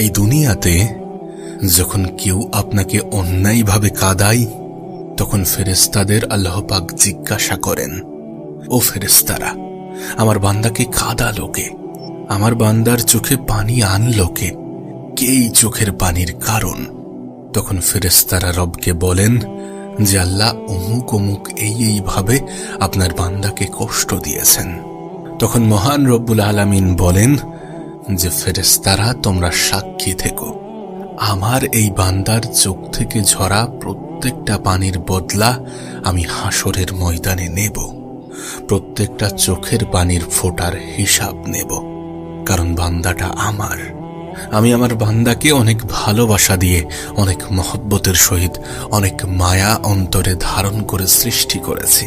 এই দুনিয়াতে যখন কেউ আপনাকে অন্যায়ভাবে কাদায়, তখন ফেরেস্তাদের আল্লাহ পাক জিজ্ঞাসা করেন, ও ফেরেস্তারা আমার বান্দাকে কাদা লোকে, আমার বান্দার চোখে পানি আনলো কে কে এই চোখের পানির কারণ? তখন ফেরেস্তারা রবকে বলেন, যে আল্লাহ অমুক অমুক এই এইভাবে আপনার বান্দাকে কষ্ট দিয়েছেন। তখন মহান রব্বুল আলামিন বলেন যে ফেরেস্তারা তোমরা সাক্ষী থেকো। আমার এই বান্দার চোখ থেকে ঝরা প্রত্যেকটা পানির বদলা আমি হাসরের ময়দানে নেব। প্রত্যেকটা চোখের পানির ফোটার হিসাব নেব, কারণ বান্দাটা আমার। আমি আমার বান্দাকে অনেক ভালোবাসা দিয়ে, অনেক মহব্বতের সহিত, অনেক মায়া অন্তরে ধারণ করে সৃষ্টি করেছি।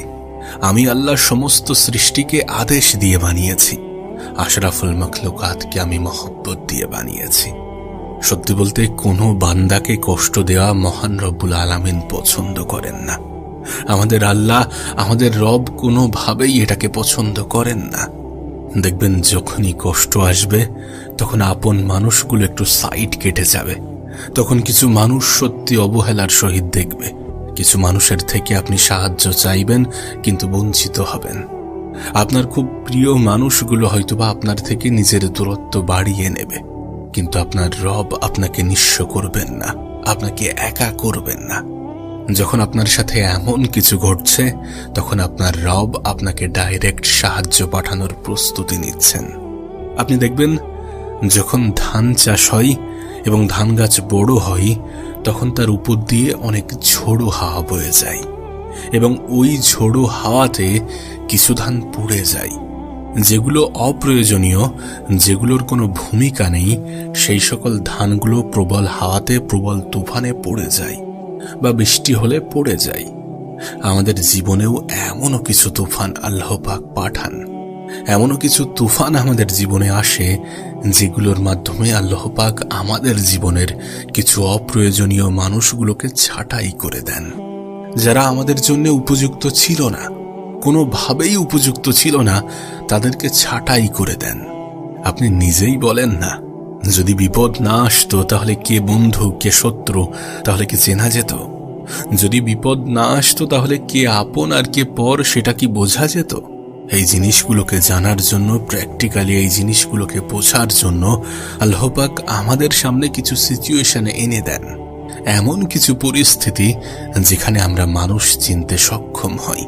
আমি আল্লাহ সমস্ত সৃষ্টিকে আদেশ দিয়ে বানিয়েছি। আশরাফুল মখলুকাতকে আমি মহব্বত দিয়ে বানিয়েছি। সত্যি বলতে কোনো বান্দাকে কষ্ট দেওয়া মহান রব্বুল আলামিন পছন্দ করেন না। আমাদের আল্লাহ, আমাদের রব কোনোভাবেই এটাকে পছন্দ করেন না। দেখবেন যখনই কষ্ট আসবে, তখন আপন মানুষগুলো একটু সাইড কেটে যাবে। তখন কিছু মানুষ সত্যি অবহেলার সহিত দেখবে। কিছু মানুষের থেকে আপনি সাহায্য চাইবেন, কিন্তু বঞ্চিত হবেন। আপনার খুব প্রিয় মানুষগুলো হয়তোবা আপনার থেকে নিজের দূরত্ব বাড়িয়ে নেবে। কিন্তু আপনার রব আপনাকে নিঃস্ব করবেন না, আপনাকে একা করবেন না। যখন আপনার সাথে এমন কিছু ঘটছে, তখন আপনার রব আপনাকে ডাইরেক্ট সাহায্য পাঠানোর প্রস্তুতি নিচ্ছেন। আপনি দেখবেন, যখন ধান চাষ হয় এবং ধান গাছ বড় হয়, তখন তার উপর দিয়ে অনেক ঝোড়ো হাওয়া বয়ে যায়। এবং ওই ঝোড়ো হাওয়াতে কিছু ধান পুড়ে যায়। যেগুলো অপ্রয়োজনীয়, যেগুলোর কোনো ভূমিকা নেই, সেই সকল ধানগুলো প্রবল হাওয়াতে, প্রবল তুফানে পড়ে যায় বা বৃষ্টি হলে পড়ে যায়। আমাদের জীবনেও এমনও কিছু তুফান আল্লাহপাক পাঠান। এমনও কিছু তুফান আমাদের জীবনে আসে, যেগুলোর মাধ্যমে আল্লাহপাক আমাদের জীবনের কিছু অপ্রয়োজনীয় মানুষগুলোকে ছাঁটাই করে দেন। যারা আমাদের জন্য উপযুক্ত ছিল না, কোনোভাবেই উপযুক্ত ছিল না, তাদেরকে ছাঁটাই করে দেন। আপনি নিজেই বলেন না, যদি বিপদ না আসতো তাহলে কে বন্ধু, কে শত্রু, তাহলে কি চেনা যেত? যদি বিপদ না আসতো তাহলে কে আপন আর কে পর সেটা কি বোঝা যেত? এই জিনিসগুলোকে জানার জন্য প্র্যাকটিক্যালি এই জিনিসগুলোকে বোঝার জন্য আল্লাহপাক আমাদের সামনে কিছু সিচুয়েশনে এনে দেন। এমন কিছু পরিস্থিতি যেখানে আমরা মানুষ চিনতে সক্ষম হই,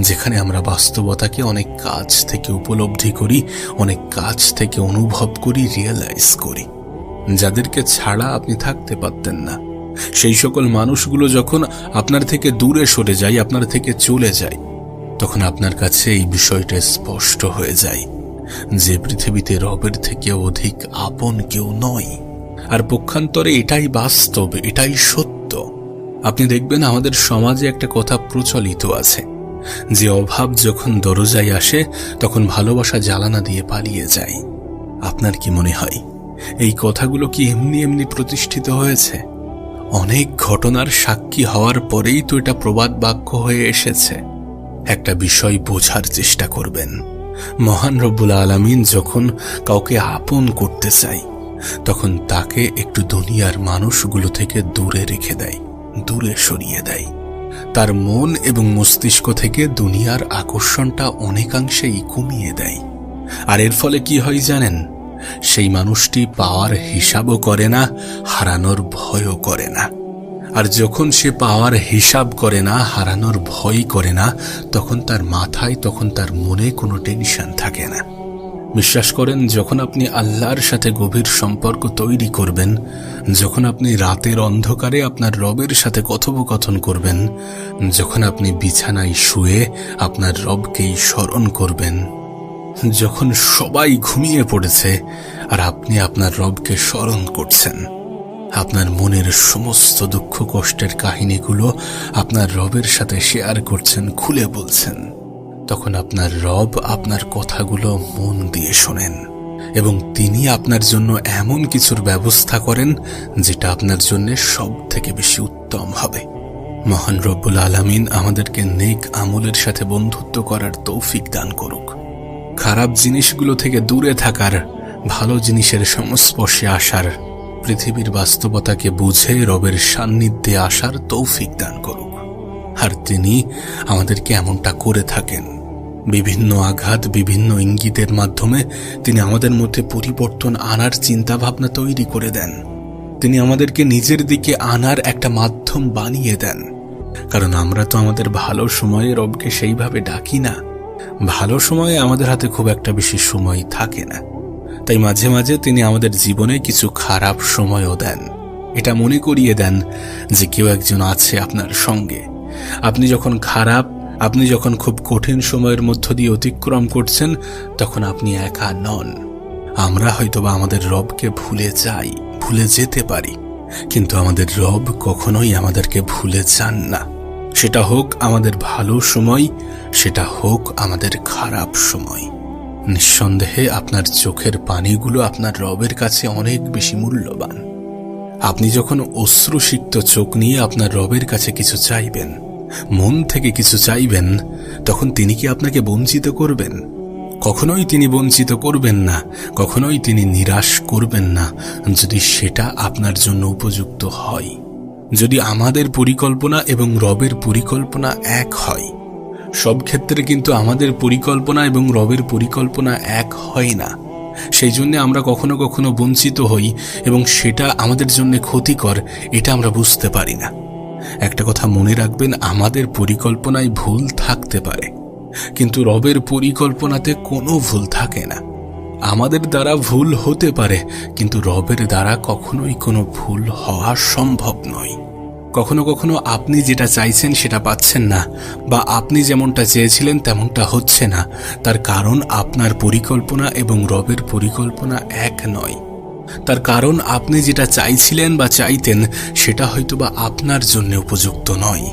যেখানে আমরা বাস্তবতাকে অনেক কাছ থেকে উপলব্ধি করি, অনেক কাছ থেকে অনুভব করি রিয়েলাইজ করি। যাদেরকে ছাড়া আপনি থাকতে পারতেন না। সেই সকল মানুষগুলো যখন আপনার থেকে দূরে সরে যায়, আপনার থেকে চলে যায়, তখন আপনার কাছে এই বিষয়টা স্পষ্ট হয়ে যায় যে পৃথিবীতে রবের থেকে অধিক আপন কেউ নয়। আর পক্ষান্তরে এটাই বাস্তব, এটাই সত্য। আপনি দেখবেন আমাদের সমাজে একটা কথা প্রচলিত আছে, যে অভাব যখন দরজায় আসে, তখন ভালোবাসা জ্বালানা দিয়ে পালিয়ে যায়। আপনার কি মনে হয়, এই কথাগুলো কি এমনি এমনি প্রতিষ্ঠিত হয়েছে? অনেক ঘটনার সাক্ষী হওয়ার পরেই তো এটা প্রবাদ বাক্য হয়ে এসেছে। একটা বিষয় বোঝার চেষ্টা করবেন। মহান রব্বুল আলমিন যখন কাউকে আপন করতে চাই তখন তাকে একটু দুনিয়ার মানুষগুলো থেকে দূরে রেখে দেয়, দূরে সরিয়ে দেয়। তার মন এবং মস্তিষ্ক থেকে দুনিয়ার আকর্ষণটা অনেকাংশেই কমিয়ে দেয়। আর এর ফলে কি হয় জানেন? সেই মানুষটি পাওয়ার হিসাবও করে না, হারানোর ভয়ও করে না। আর যখন সে পাওয়ার হিসাব করে না, হারানোর ভয় করে না, তখন তার মাথায়, তখন তার মনে কোনো টেনশন থাকে না। বিশ্বাস করেন, যখন আপনি আল্লাহর সাথে গভীর সম্পর্ক তৈরি করবেন, যখন আপনি রাতের অন্ধকারে আপনার রবের সাথে কথোপকথন করবেন, যখন আপনি বিছানায় শুয়ে আপনার রবকেই স্মরণ করবেন, যখন সবাই ঘুমিয়ে পড়েছে আর আপনি আপনার রবকে স্মরণ করছেন, আপনার মনের সমস্ত দুঃখ কষ্টের কাহিনীগুলো আপনার রবের সাথে শেয়ার করছেন, খুলে বলছেন। তখন আপনার রব আপনার কথাগুলো মন দিয়ে শোনেন এবং তিনি আপনার জন্য এমন কিছুর ব্যবস্থা করেন যেটা আপনার জন্য সব থেকে বেশি উত্তম হবে। মহান রব্বুল আলমিন আমাদেরকে নেক আমলের সাথে বন্ধুত্ব করার তৌফিক দান করুক। খারাপ জিনিসগুলো থেকে দূরে থাকার, ভালো জিনিসের সংস্পর্শে আসার, পৃথিবীর বাস্তবতাকে বুঝে রবের সান্নিধ্যে আসার তৌফিক দান করুক। আর তিনি আমাদেরকে এমনটা করে থাকেন। বিভিন্ন আঘাত, বিভিন্ন ইঙ্গিতের মাধ্যমে তিনি আমাদের মধ্যে পরিবর্তন আনার চিন্তা ভাবনা তৈরি করে দেন। তিনি আমাদেরকে নিজের দিকে আনার একটা মাধ্যম বানিয়ে দেন। কারণ আমরা তো আমাদের ভালো সময়ে রবকে সেইভাবে ডাকি না। ভালো সময়ে আমাদের হাতে খুব একটা বেশি সময় থাকে না। তাই মাঝে মাঝে তিনি আমাদের জীবনে কিছু খারাপ সময়ও দেন। এটা মনে করিয়ে দেন যে কেউ একজন আছে আপনার সঙ্গে। আপনি যখন খারাপ, আপনি যখন খুব কঠিন সময়ের মধ্য দিয়ে অতিক্রম করছেন, তখন আপনি একা নন। আমরা হয়তোবা আমাদের রবকে ভুলে যাই, ভুলে যেতে পারি, কিন্তু আমাদের রব কখনোই আমাদেরকে ভুলে যান না। সেটা হোক আমাদের ভালো সময়, সেটা হোক আমাদের খারাপ সময়। নিঃসন্দেহে আপনার চোখের পানিগুলো আপনার রবের কাছে অনেক বেশি মূল্যবান। আপনি যখন অশ্রুসিক্ত চোখ নিয়ে আপনার রবের কাছে কিছু চাইবেন মন থেকে কিছু চাইবেন, তখন তিনি কি আপনাকে বঞ্চিত করবেন? কখনোই তিনি বঞ্চিত করবেন না, কখনোই তিনি নিরাশ করবেন না, যদি সেটা আপনার জন্য উপযুক্ত হয়। যদি আমাদের পরিকল্পনা এবং রবের পরিকল্পনা এক হয়, সব ক্ষেত্রে কিন্তু আমাদের পরিকল্পনা এবং রবের পরিকল্পনা এক হয় না। সেই জন্য আমরা কখনো কখনো বঞ্চিত হই এবং সেটা আমাদের জন্য ক্ষতিকর, এটা আমরা বুঝতে পারি না। একটা কথা মনে রাখবেন, আমাদের পরিকল্পনায় ভুল থাকতে পারে। কিন্তু রবের পরিকল্পনাতে কোনো ভুল থাকে না। আমাদের দ্বারা ভুল হতে পারে, কিন্তু রবের দ্বারা কখনোই কোনো ভুল হওয়া সম্ভব নয়। কখনো কখনো আপনি যেটা চাইছেন সেটা পাচ্ছেন না, বা আপনি যেমনটা চেয়েছিলেন তেমনটা হচ্ছে না। তার কারণ আপনার পরিকল্পনা এবং রবের পরিকল্পনা এক নয়। তার কারণ আপনি যেটা চাইছিলেন বা চাইতেন, সেটা হয়তোবা আপনার জন্য উপযুক্ত নয়।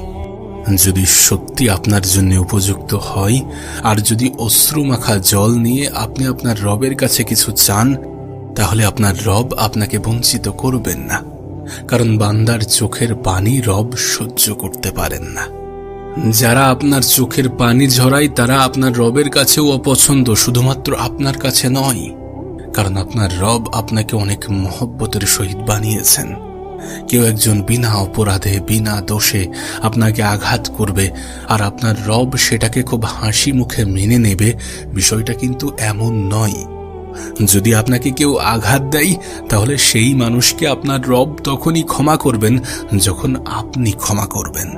যদি সত্যি আপনার জন্য উপযুক্ত হয়, আর যদি অশ্রুমাখা জল নিয়ে আপনি আপনার রবের কাছে কিছু চান, তাহলে আপনার রব আপনাকে বঞ্চিত করবেন না। কারণ বান্দার চোখের পানি রব সহ্য করতে পারেন না। যারা আপনার চোখের পানি ঝরায়, তারা আপনার রবের কাছেও অপছন্দ, শুধুমাত্র আপনার কাছে নয়। কারণ আপনার রব আপনাকে অনেক মহব্বতের সহিত বানিয়েছেন। কেউ একজন বিনা অপরাধে, বিনা দোষে আপনাকে আঘাত করবে আর আপনার রব সেটাকে খুব হাসি মুখে মেনে নেবে, বিষয়টা কিন্তু এমন নয়। যদি আপনাকে কেউ আঘাত দেয়, তাহলে সেই মানুষকে আপনার রব তখনই ক্ষমা করবেন, যখন আপনি ক্ষমা করবেন।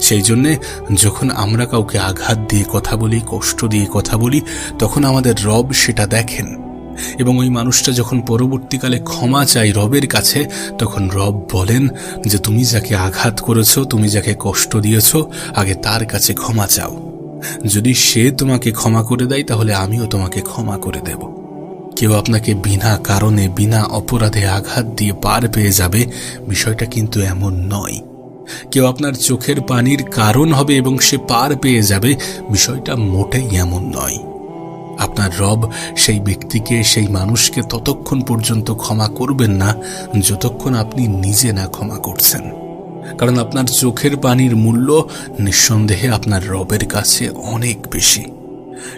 সেই জন্যে যখন আমরা কাউকে আঘাত দিয়ে কথা বলি, কষ্ট দিয়ে কথা বলি, তখন আমাদের রব সেটা দেখেন। এবং ওই মানুষটা যখন পরবর্তীকালে ক্ষমা চাই রবের কাছে, তখন রব বলেন যে, তুমি যাকে আঘাত করেছ, তুমি যাকে কষ্ট দিয়েছ, আগে তার কাছে ক্ষমা চাও। যদি সে তোমাকে ক্ষমা করে দেয়, তাহলে আমিও তোমাকে ক্ষমা করে দেব। কেউ আপনাকে বিনা কারণে, বিনা অপরাধে আঘাত দিয়ে পার পেয়ে যাবে, বিষয়টা কিন্তু এমন নয়। কেউ আপনার চোখের পানির কারণ হবে এবং সে পার পেয়ে যাবে, বিষয়টা মোটেই এমন নয়। আপনার রব সেই ব্যক্তিকে, সেই মানুষকে ততক্ষণ পর্যন্ত ক্ষমা করবেন না যতক্ষণ আপনি নিজে না ক্ষমা করছেন। কারণ আপনার চোখের পানির মূল্য নিঃসন্দেহে আপনার রবের কাছে অনেক বেশি।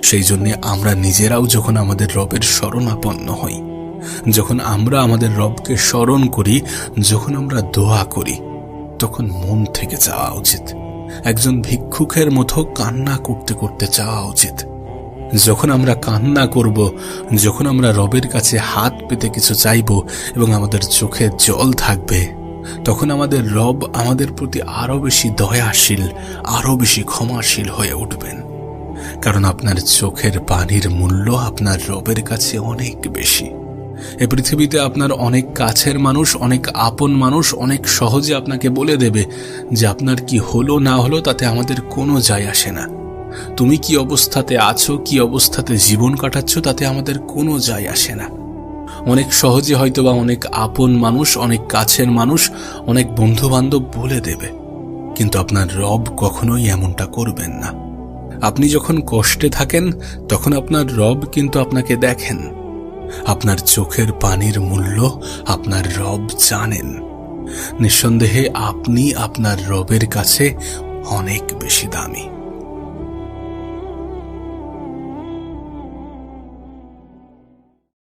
সেই জন্যে আমরা নিজেরাও যখন আমাদের রবের শরণাপন্ন হই, যখন আমরা আমাদের রবকে স্মরণ করি, যখন আমরা দোয়া করি, তখন মন থেকে চাওয়া উচিত। একজন ভিক্ষুকের মতো কান্না করতে করতে চাওয়া উচিত। যখন আমরা কান্না করব, যখন আমরা রবের কাছে হাত পেতে কিছু চাইব এবং আমাদের চোখে জল থাকবে, তখন আমাদের রব আমাদের প্রতি আরও বেশি দয়াশীল, আরও বেশি ক্ষমাশীল হয়ে উঠবেন। কারণ আপনার চোখের পানির মূল্য আপনার রবের কাছে অনেক বেশি। এ পৃথিবীতে আপনার অনেক কাছের মানুষ, অনেক আপন মানুষ অনেক সহজে আপনাকে বলে দেবে যে আপনার কি হলো না হলো তাতে আমাদের কোনো যায় আসে না। তুমি কি অবস্থাতে আছো, কি অবস্থাতে জীবন কাটাচ্ছ, তাতে আমাদের কোনো যায় আসে না। অনেক সহজে হয়তোবা অনেক আপন মানুষ, অনেক কাছের মানুষ, অনেক বন্ধু বান্ধব বলে দেবে। কিন্তু আপনার রব কখনোই এমনটা করবেন না। আপনি যখন কষ্টে থাকেন, তখন আপনার রব কিন্তু আপনাকে দেখেন। আপনার চোখের পানির মূল্য আপনার রব জানেন। নিঃসন্দেহে আপনি আপনার রবের কাছে অনেক বেশি দামি।